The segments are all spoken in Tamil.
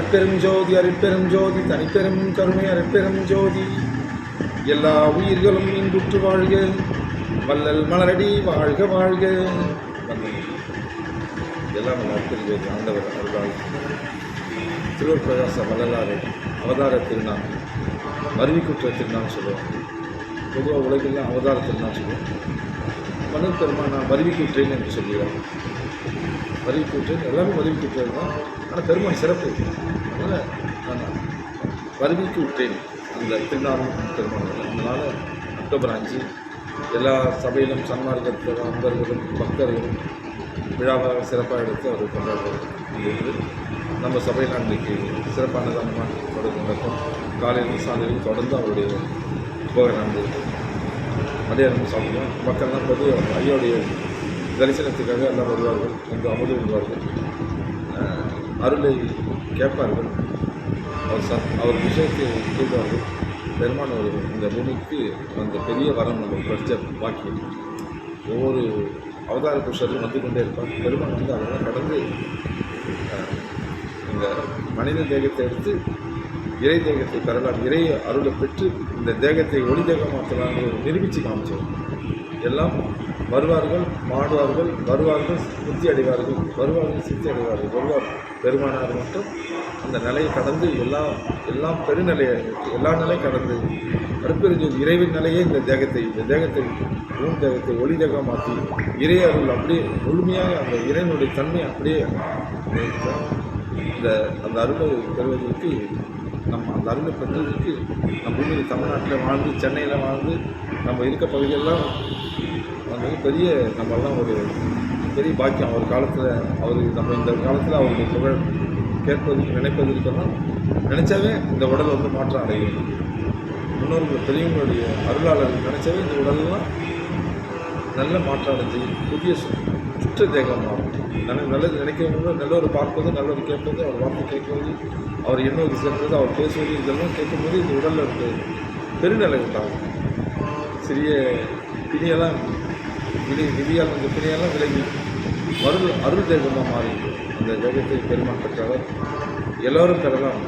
அருட்பெரும் ஜோதி அருட்பெரும் ஜோதி தனிப்பெரும் கருணை அருட்பெரும் ஜோதி. எல்லா உயிர்களும் இன்புற்று வாழ்க. வள்ளல் மலரடி வாழ்க வாழ்க. எல்லாம் வல்ல அருட்பெரும் ஜோதி ஆண்டவர் அருளால் திருவர் பிரகாச வள்ளலாறு அவதார திருநாள் வருவிக்குற்ற திருநாள் சொல்லுவோம். பொதுவாக உலகெல்லாம் அவதார திருநாள் சொல்லுவோம். மன்னர் பெருமான் நான் வருவிக்குற்றேன் என்று சொல்கிறார் வருவிக்குற்றேன் எல்லாமே வருவிக்குற்றது தான். ஆனால் பெருமாள் சிறப்பு. அதனால் நான் வருவிக்கு விட்டேன் அந்த திருநாளும் பெருமாள். அதனால் அக்டோபர் அஞ்சு எல்லா சபையிலும் சன்மார்க்கத்தில் அன்பர்களும் பக்தர்களும் விழாவாக சிறப்பாக எடுத்து அவர் கொண்டாடுவார் நம்ம சபையில் அன்றைக்கு சிறப்பான நம்ம தொடர்ந்து நடக்கும் காலையிலும் சாலையிலும் தொடர்ந்து அவருடைய போக மதியானம் சாப்பிடுவோம். மக்கள்லாம் பொது ஐயோடைய தரிசனத்துக்காக எல்லாம் வருவார்கள் வந்து அமுது விடுவார்கள் அருளை கேட்பார்கள். அவர் ச அவர் விஷயத்தை கேட்பார்கள். பெருமான் ஒரு இந்த பூமிக்கு அந்த பெரிய வரம் நம்ம படித்த வாக்கியம் ஒவ்வொரு அவதார புருஷரும் வந்து கொண்டே இருப்பார். பெருமான் வந்து அதெல்லாம் கடந்து இந்த மனித தேகத்தை எடுத்து இறை தேகத்தை பெறலாம். இறை அருளை பெற்று இந்த தேகத்தை ஒளி தேகம் மாற்றலாம்னு நிரூபித்து காமிச்சோம் எல்லாம் வருவார்கள் மாடுவார்கள் வருவார்கள் சித்தி அடைவார்கள் வருவார்கள் சித்தி அடைவார்கள். வருவார் பெருமானார் மட்டும் அந்த நிலையை கடந்து எல்லா எல்லாம் பெருநிலையை எல்லா நிலையும் கடந்து அடுப்பெருஞ்சோதி இறைவின் நிலையே இந்த தேகத்தை இந்த தேகத்தை ஊன் தேகத்தை ஒளி தேகம் மாற்றி இறை அருள் அப்படியே முழுமையாக அந்த இறைவனுடைய தன்மை அப்படியே இந்த அந்த அருளை பெறுவதற்கு நம்ம அந்த அருளை பெற்றதற்கு நம்ம பூமியில் தமிழ்நாட்டில் வாழ்ந்து சென்னையில் வாழ்ந்து நம்ம இருக்க பகுதியெல்லாம் மிகப்பெரிய பெரிய நம்மெல்லாம் ஒரு பெரிய பாக்கியம். அவர் காலத்தில் அவர் நம்ம இந்த காலத்தில் அவருடைய புகழ் கேட்பதற்கு நினைப்பதற்கெல்லாம் நினச்சாவே இந்த உடல் வந்து மாற்றம் அடையும். முன்னோர்கள் பெரியவங்களுடைய அருளாளர்கள் நினச்சாவே இந்த உடல்லாம் நல்ல மாற்றம் அடைஞ்சு புதிய சு- சுற்ற தேகம் நல்ல நல்லது நினைக்கிறவங்க நல்லவர் பார்ப்பது நல்லவர் கேட்பது அவர் வார்த்தை கேட்பது அவர் எண்ணவது சேர்ப்பது அவர் பேசுவது இதெல்லாம் கேட்கும்போது இந்த உடலில் இருக்க பெருநிலை உண்டாகும். சிறிய பிணியெல்லாம் விதி விதியால் வந்து பிணையெல்லாம் விலகி அருள் அருள் தெய்வமாக மாறி அந்த தெய்வத்தை பெருமான் பெற்றவர். எல்லோரும் பெறலாம்.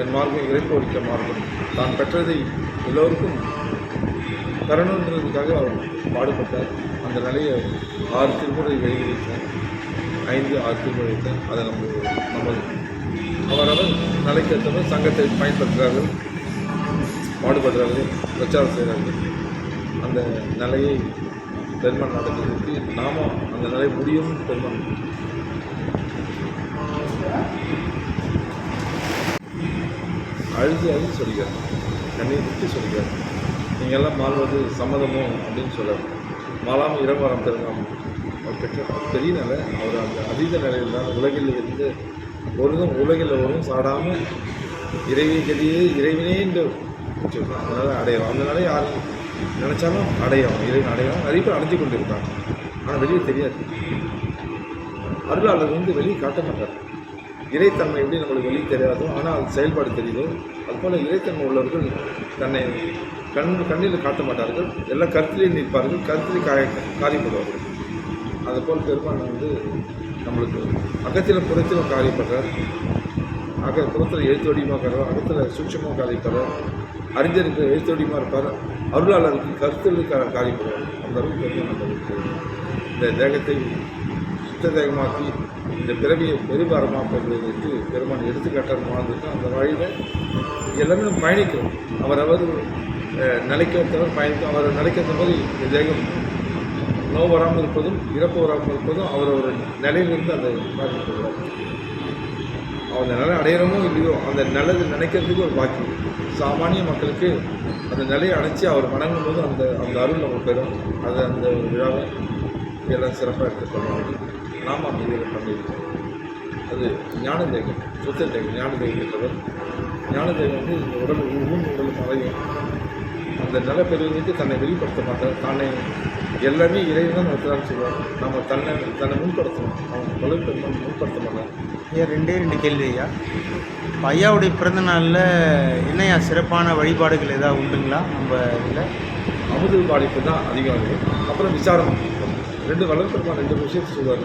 என் மார்க்கம் இறைப்போரிக்க மார்க்கம். தான் பெற்றதை எல்லோருக்கும் தரணுன்றதுக்காக அவர் பாடுபட்டார். அந்த நிலையை ஆறு திருமுறை வெளியிட்டார். ஐந்து ஆறு திருமுறை வைத்தார். அதை நம்ம நமது அவரவர் நிலைக்கேற்றவர் சங்கத்தை பயன்படுத்துகிறார்கள் பாடுபடுறார்கள் பிரச்சாரம் செய்கிறார்கள். அந்த நிலையை பெருமான் நடக்கிறதுக்கு நாமும் அந்த நிலை முடியும் பெருமான் அழுது அழுது சொல்கிறார். கண்ணீர் விட்டு சொல்கிறார். நீங்கள் எல்லாம் மாறுவது சம்மதமோ அப்படின்னு சொல்கிறார் மாலாமல் இரவாரம் பெருங்காம் அவர் பெற்ற பெரிய நிலை அவர் அந்த அதீத நிலையில் தான் உலகில் இருந்து ஒருதும் உலகில் ஒருதும் சாடாமல் இறைவி கதியே இறைவனே என்று சொல்கிறார் அதனால் அடையலாம். அந்த நிலையை யார் நினச்சாலும் அடையும் இறைவன் அடையும் நிறைய பேர் அடைஞ்சு கொண்டு இருக்காங்க ஆனால் வெளியே தெரியாது. அருளாளர் வந்து வெளியே காட்ட மாட்டார். இறைத்தன்மை எப்படி நம்மளுக்கு வெளியே தெரியாதோ ஆனால் அது செயல்பாடு தெரியுதோ அதுபோல் இறைத்தன்மை உள்ளவர்கள் தன்னை கண் கண்ணில் காட்ட மாட்டார்கள். எல்லா கருத்திலையும் நிற்பார்கள். கருத்திலே காய காரியப்படுவார்கள். அதுபோல் பெருமான் வந்து நம்மளுக்கு அகத்திலும் புறத்திலும் காரியப்படுறார். அக புறத்தில் எழுத்தோடியமாக இருக்கிறார் அகத்தில் சூட்சமாக காரியப்படுறார். அறிஞருக்கு எழுத்தோடியமாக இருப்பார். அருளாளருக்கு கருத்துக்கான கா- காரியப்படுவார் அந்த அளவுக்கு நம்மளுக்கு இந்த தேகத்தை சுத்த தேகமாக்கி இந்த பிறவியை பெருபாரமாக பெறுவதற்கு பெருமான் எடுத்துக்காட்டாக வாழ்ந்துட்டு அந்த வழியில் எல்லாமே நம்ம பயணிக்கிறோம். அவர் அஹ், நிலைக்கேற்றவர் பயணிக்கும். அவர் நிலைக்கேற்ற போது இந்த தேகம் நோ வராமல் இருப்பதும் இறப்பு வராமல் இருப்பதும் அவர் ஒரு நிலையிலிருந்து அதை பார்க்கப்படுவார் அவர் நிலை அடையிறமோ இல்லையோ அந்த நல்லது நினைக்கிறதுக்கு ஒரு பாக்கியம். சாமானிய மக்களுக்கு அந்த நிலையை அணைச்சி அவர் வணங்கும் போது அந்த அந்த அருள் நம்ம பெறும். அது அந்த விழாவை எல்லாம் சிறப்பாக எடுத்து பண்ணுவாங்க நாம் அந்த பண்ணியிருக்கோம். அது ஞான தேகம் சுத்த தேகம் ஞான தேகம் ஞான தேகம் வந்து இந்த உடல் ஊன் உடல் மறையும். அந்த நிலை பெறுவதற்கு தன்னை வெளிப்படுத்த மாட்டார். தானே எல்லாமே இறைவன் தான் சொல்லுவாங்க. நம்ம தன்னை தன்னை முன்படுத்தணும் அவங்க கொலை பெருமான் முன்படுத்த மாட்டாங்க ஏன் ரெண்டே ரெண்டு கேள்வி ஐயா? இப்போ ஐயாவுடைய பிறந்த நாளில் என்னையா சிறப்பான வழிபாடுகள் ஏதாவது உண்டுங்களா? நம்ம இதில்? அமுது பாதிப்பு தான் அதிகம் இருக்கும் அப்புறம் விசாரம். ரெண்டு வளர்த்துருப்பான் ரெண்டு விஷயத்தை சொல்லுவார்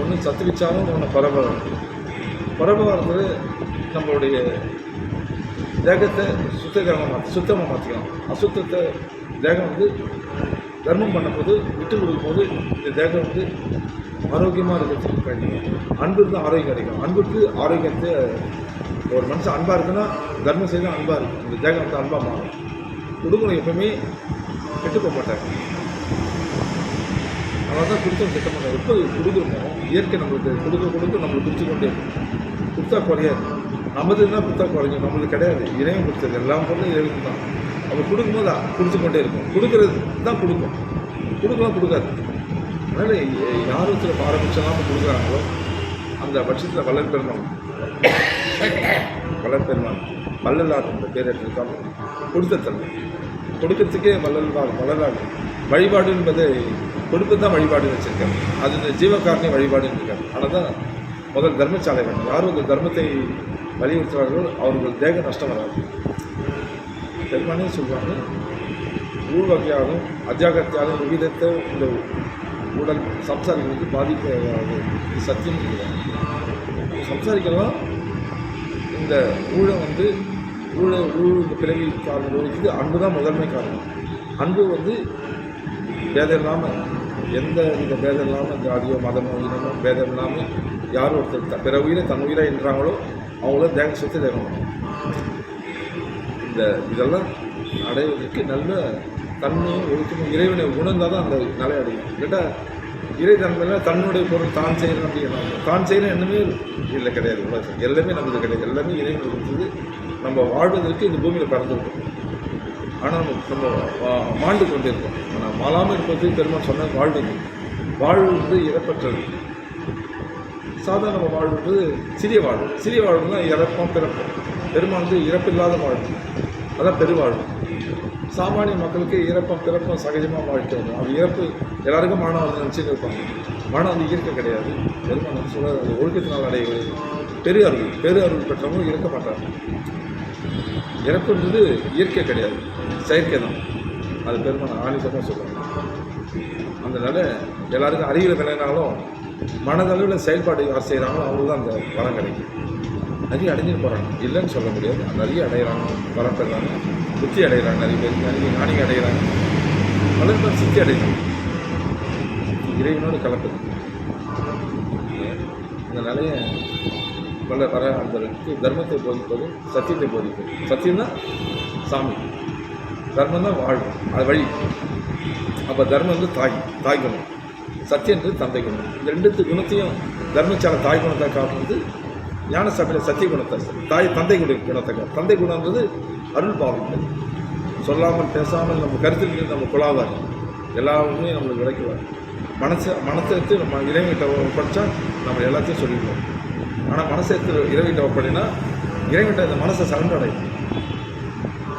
ஒன்று சத்து விசாரம் ஒன்று பரபரம் பரபரங்கிறது நம்மளுடைய தேகத்தை சுத்தகரமாக மாற்றி சுத்தமாக மாற்றிக்கலாம் அசுத்தத்தை தேகம் வந்து தர்மம் பண்ணும்போது விட்டு கொடுக்கும்போது இந்த தேகம் வந்து ஆரோக்கியமாக இருக்கிறதுக்கு கிடைக்கும் அன்பு தான் ஆரோக்கியம் கிடைக்கும். அன்புக்கு ஆரோக்கியத்தை ஒரு மனுஷன் அன்பாக இருக்குன்னா தர்மம் செய்தால் அன்பாக இருக்கும் இந்த தேகம் வந்து அன்பாக மாறும். கொடுக்கணும் எப்பவுமே கெட்டு போக மாட்டாங்க அதனால தான் கொடுத்தோம் கெட்ட மாட்டாங்க எப்போ கொடுக்குறோமோ இயற்கை நம்மளுக்கு கொடுக்க கொடுக்க நம்மளுக்கு கொடுத்து கொண்டே இருக்கும். கொடுத்தா குறையாது. நமது தான் கொடுத்தா குறையும்? நம்மளுக்கு கிடையாது. இறைவன் கொடுத்தது. எல்லாம் பொருளும் இறைவன் தான். அப்போ கொடுக்கும்போது கொடுத்து கொண்டே இருக்கும். கொடுக்கறது தான் கொடுக்கும். கொடுக்கலாம் கொடுக்காது. அதனால் யார் ஒருத்தர் பாரபட்சமாக கொடுக்குறாங்களோ அந்த பட்சத்தில் வள்ளல் வளர்பெருமான் வள்ளலார் என்ற பேர் எடுத்திருக்காங்க கொடுத்த தன்மை. கொடுக்கறதுக்கே வள்ளலார் வள்ளலார். வழிபாடு என்பது கொடுப்பது தான் வழிபாடுன்னு வச்சுருக்காங்க அது இந்த ஜீவகாரணி வழிபாடுன்னு இருக்காங்க ஆனால் தான் முதல் தர்மசாலை வேண்டும் யாரும் உங்கள் தர்மத்தை வலியுறுத்துகிறார்களோ அவர்கள் தேக நஷ்டம் வராது. பெருமானே சொல்கிறாங்க ஊர் வகையாலும் அஜாகத்தியாலும் விகிதத்தை இந்த உடல் சம்சாரிகளுக்கு பாதிப்பு இது சத்தியம் சம்சாரிக்கலாம் இந்த ஊழல் வந்து ஊழ ஊழ் இந்த பிறவி காரணம் இருக்குது அன்பு தான் முதன்மை காரணம். அன்பு வந்து பேதம் இல்லாமல் எந்த வித பேதம் இல்லாமல் ஜாதியோ மதமோ இனமோ பேதம் இல்லாமல் யார் ஒருத்தர் த- பிற உயிரை தன் உயிரை என்றாங்களோ அவங்கள தேக சொத்து தேகம் இந்த இதெல்லாம் அடைவதற்கு நல்ல தன்மையும் ஒழுக்கமும் இறைவனை உணர்ந்தால் தான் அந்த நிலை அடையும். இல்லாட்டா இறை தன்மையில் தன்னுடைய பொருள் தான் செய்யணும் அப்படின்னா. தான் செய்யணும் என்னமே இல்லை. கிடையாது. உலகத்தில் எல்லாமே நமக்கு கிடையாது. எல்லாமே இறை கொடுத்தது நம்ம வாழ்வதற்கு இந்த பூமியில் பறந்துருக்கோம் ஆனால் நம்ம நம்ம வா- மாண்டு கொண்டிருக்கோம் ஆனால் மாளாமல் இருப்பது பெருமாள் சொன்ன வாழ்வது வாழ்வு வந்து இறப்பற்றது. சாதாரண நம்ம வாழ்வுன்றது சிறிய வாழ்வு. சிறிய வாழ்வுனா இறப்பம் பிறப்போம். பெருமாள் வந்து இறப்பில்லாத வாழ்வு. அதான் பெருவாழ்வு. சாமானிய மக்களுக்கு இறப்பம் பிறப்பம் சகஜமாக வாழ்க்கை வரும். இறப்பு எல்லாருக்கும் மனம் வந்து நினச்சிட்டு இருப்பாங்க. மனம் வந்து இயற்கை கிடையாது. பெருமை நம்ம சொல்ல அது ஒழுக்கத்தினால் அடைவது பெரு அருள் பெரு அருள் பெற்றவங்களும் இறக்க மாட்டாங்க. இறப்புன்றது இயற்கை கிடையாது. செயற்கை தான். அது பெருமாள் ஆணிசமாக சொல்லுவாங்க அதனால் எல்லாருக்கும் அறிவில் விளையினாலும் மனதளவில் செயல்பாடு யார் செய்கிறாங்களோ அவங்களுக்கு தான் அந்த வரம் கிடைக்கும். நிறைய அடைஞ்சிட்டு போகிறாங்க இல்லைன்னு சொல்ல முடியாது. நிறைய அடைகிறாங்க வரம் பெறாங்க. புத்தி அடைகிறாங்க நிறைய பேர். நிறைய ஞானிகள் அடைகிறாங்க. பலர் பேர் சித்தி அடைகிறாங்க இறைவனோடு கலப்பது இந்த நிலைய பல வர அன்பருக்கு தர்மத்தை போதிப்பது சத்தியத்தை போதிப்பது. சத்தியம் தான் சாமி. தர்மம் தான் வாழ்வு. அது வழி. அப்போ தர்மம் வந்து தாய் தாய் குணம். சத்தியன்றது தந்தை குணம். இந்த ரெண்டு குணத்தையும் தர்மச்சால தாய் குணத்தை காட்டுறது ஞான சபையில் சத்திய குணத்தை தாய் தந்தை குடி குணத்தை. தந்தை குணம்ன்றது அருள் பாவங்கள் சொல்லாமல் பேசாமல் நம்ம கருத்தில் நம்ம குழாவார். எல்லாமே நம்மளுக்கு விளக்குவார். மனசை மனசை எடுத்து நம்ம இறைவன்கிட்ட படித்தா நம்ம எல்லாத்தையும் சொல்லிடுவோம். ஆனால் மனசை எடுத்து இறைவன்கிட்ட ஒப்படைனா இறைவன்கிட்ட இந்த மனசை சரண்டர் அடையும்.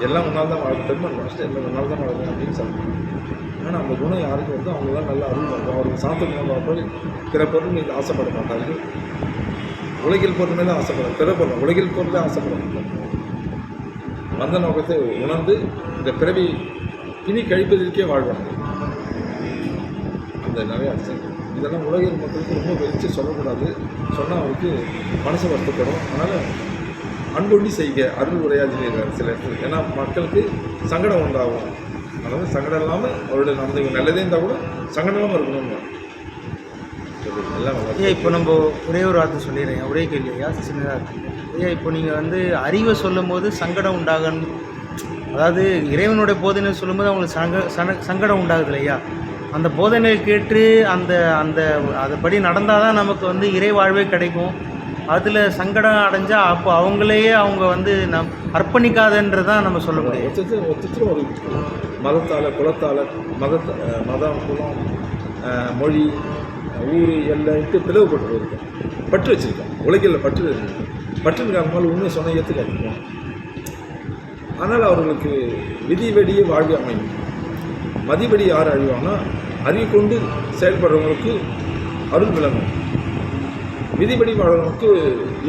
எல்லாம் முன்னால் தான் வாழ்க்கை பெருமாள் மனசு எல்லாம் ஒன்றால் தான் வாழ்க்கை அப்படின்னு சொல்லுவாங்க ஆனால் அந்த குணம் யாருக்கு அவங்க அவங்களாம் நல்லா அருள் வரும் அவருக்கு சாந்த குணம் பிற பொருள் மீது ஆசைப்பட மாட்டார்கள். உலகில் பொருள் மேலே ஆசைப்படும். பிற உலகில் பொருளே ஆசைப்படும். வந்த நோக்கத்தை உணர்ந்து இந்த பிறவி இனி கழிப்பதற்கே வாழ்வாங்க அந்த நிறைய அர்த்தம் இதெல்லாம் உலகில் மக்களுக்கு ரொம்ப வெளிச்சு சொல்லக்கூடாது. சொன்னால் அவருக்கு மனசு வருத்தப்படும். அதனால் அன்பொண்டி செய்க அருள் உரையாற்றினார் சில இடத்துல. ஏன்னா மக்களுக்கு சங்கடம் உண்டாகும். அதாவது சங்கடம் இல்லாமல் அவருடைய நடந்து நல்லதே இருந்தால் கூட சங்கடம் இல்லாமல் இருக்கணும்னு. ஐயா இப்போ நம்ம ஒரே ஒரு வார்த்தை சொல்லிடுறேன். ஒரே கேள்வி ஐயா சின்னதாக இருக்கு. ஐயா இப்போ நீங்கள் வந்து அறிவை சொல்லும் போது சங்கடம் உண்டாகணும். அதாவது இறைவனுடைய போதனை சொல்லும்போது அவங்களுக்கு சங்க சன சங்கடம் உண்டாகுது இல்லையா? அந்த போதனையை கேட்டு அந்த அந்த அதுபடி நடந்தால் தான் நமக்கு வந்து இறை வாழ்வே கிடைக்கும். அதில் சங்கடம் அடைஞ்சால் அப்போ அவங்களையே அவங்க வந்து நம் அர்ப்பணிக்காதன்றதான் நம்ம சொல்ல முடியும். ஒரு மதத்தால் குலத்தால் மத மதம் குலம் மொழி ஊர் எல்லைட்டு பிளவுபட்டு போயிருக்கோம் பற்று வச்சுருக்கோம் உலகில் பற்று பற்றுன்னு காரணமாக உண்மை சொன்ன ஏற்றுக்காது ஆனால் அவர்களுக்கு விதிவெடியே வாழ்வு அமையும். மதிபடி யார் அழிவாங்கன்னா அறிவு கொண்டு செயல்படுறவங்களுக்கு அருள் விளங்கும். விதிபடி வாழ்கிறவங்களுக்கு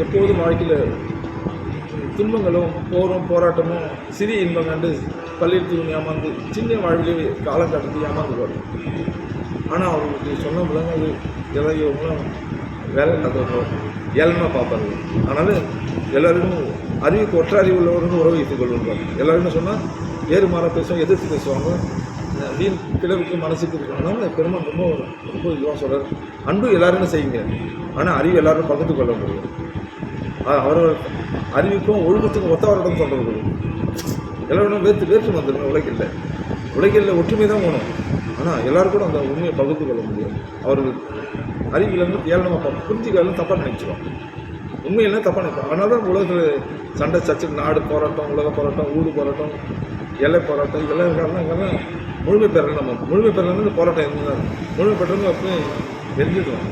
எப்போதும் வாழ்க்கையில் துன்பங்களும் போரும் போராட்டமும் சிறிய இன்பம் கண்டு பள்ளியில் தூங்கி ஏமாந்து சின்ன வாழ்விலே காலம் கடத்தி ஏமாந்து வரும் ஆனால் அவங்களுக்கு சொன்ன விலங்கு இளையவங்களும் வேலை இல்லாதவங்க ஏழ்மை பார்ப்பாங்க அதனால் எல்லோருக்கும் அறிவு ஒற்ற அறிவு உள்ளவர்கள் உறவு வைத்துக் கொள்வாங்க எல்லோருமே சொன்னால் ஏறு மாற பேசுவாங்க எதிர்த்து பேசுவாங்க. வீண் பிளவுக்கு மனசுக்கு இருக்கணும்னா பெருமாள் ரொம்ப ரொம்ப இதுவாக சொல்கிறார் அன்பு எல்லாருமே செய்யுங்க. ஆனால் அறிவு எல்லாரும் பகிர்ந்து கொள்ள முடியும் அவரோட அவர்கள் அறிவுக்கும் ஒழுக்கத்துக்கும் ஒத்தவரிடம் சொல்கிறது எல்லாரும் வேற்று வேற்று வந்துடுங்க உலகில் உலகில் ஒற்றுமை தான் போகணும் ஆனால் எல்லோரும் கூட அந்த உண்மையை பகிர்ந்து கொள்ள முடியும் அவர்கள் அறிவியலேருந்து ஏளனமாக புரிஞ்சுக்கலாம் தப்பாக நினைச்சிடும் உண்மையெல்லாம் தப்பாக நினைப்போம் அதனால தான் உலகத்தில் சண்டை சச்சு நாடு போராட்டம் உலக போராட்டம் ஊடு போராட்டம் எல்லை போராட்டம் இதெல்லாம் காரணம் முழுமை பெறல நம்ம. முழுமை பெறலன்னு இந்த போராட்டம் இருந்தால் முழுமை பெற்றவங்க அப்போ வெறிஞ்சிடுவாங்க.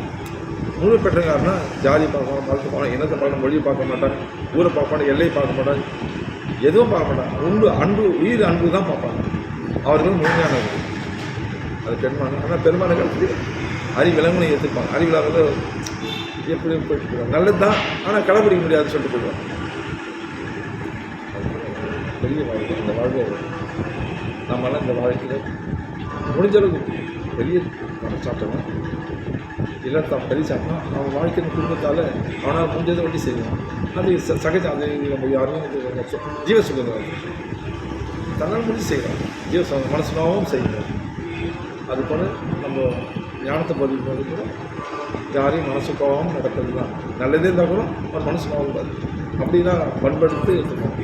முழுமை பெற்றவங்க ஜாதி பார்க்க மதத்தை பார்க்க இனத்தை பார்க்கணும் மொழியை பார்க்க மாட்டாங்க ஊரை பார்க்க மாட்டாங்க எல்லையை பார்க்க மாட்டாங்க எதுவும் பார்க்க மாட்டாங்க. உண்டு அன்பு உயிர் அன்பு தான் பார்ப்பாங்க. அவர்கள் முழுமையானவர்கள். அது பெருமானம் ஆனால் பெருமான காலத்துக்கு அறிவு விலங்குனை ஏற்றுப்பாங்க. அறிவில்லாத எப்படி போயிட்டு போவாங்க நல்லது தான் ஆனால் கடைப்பிடிக்க முடியாதுன்னு சொல்லிட்டு போயிடுவாங்க. பெரிய வாழ்க்கை. இந்த வாழ்க்கை நம்மளாம் இந்த வாழ்க்கையில் முடிஞ்ச அளவுக்கு பெரிய சாப்பிட்டவன் இல்லை தான் பெரிய சாப்பிட்டா அவன் வாழ்க்கையின் குடும்பத்தால் அவனால் முடிஞ்சதை வண்டி செய்வான். அது ச- சகஜம் அது நம்ம யாரும் ஜீவ சுகங்கள். தன்னால் முடிஞ்சு செய்யலாம். ஜீவ மனசு மனசுனாவும் செய்யணும் அது போல் நம்ம ஞானத்தை பதிவு போது கூட யாரையும் மனசு கோபம் நடக்கிறது தான் நல்லதே இருந்தால் கூட ஒரு மனசு நோகக்கூடாது அப்படின்னா பண்படுத்து எடுத்துக்கணும்.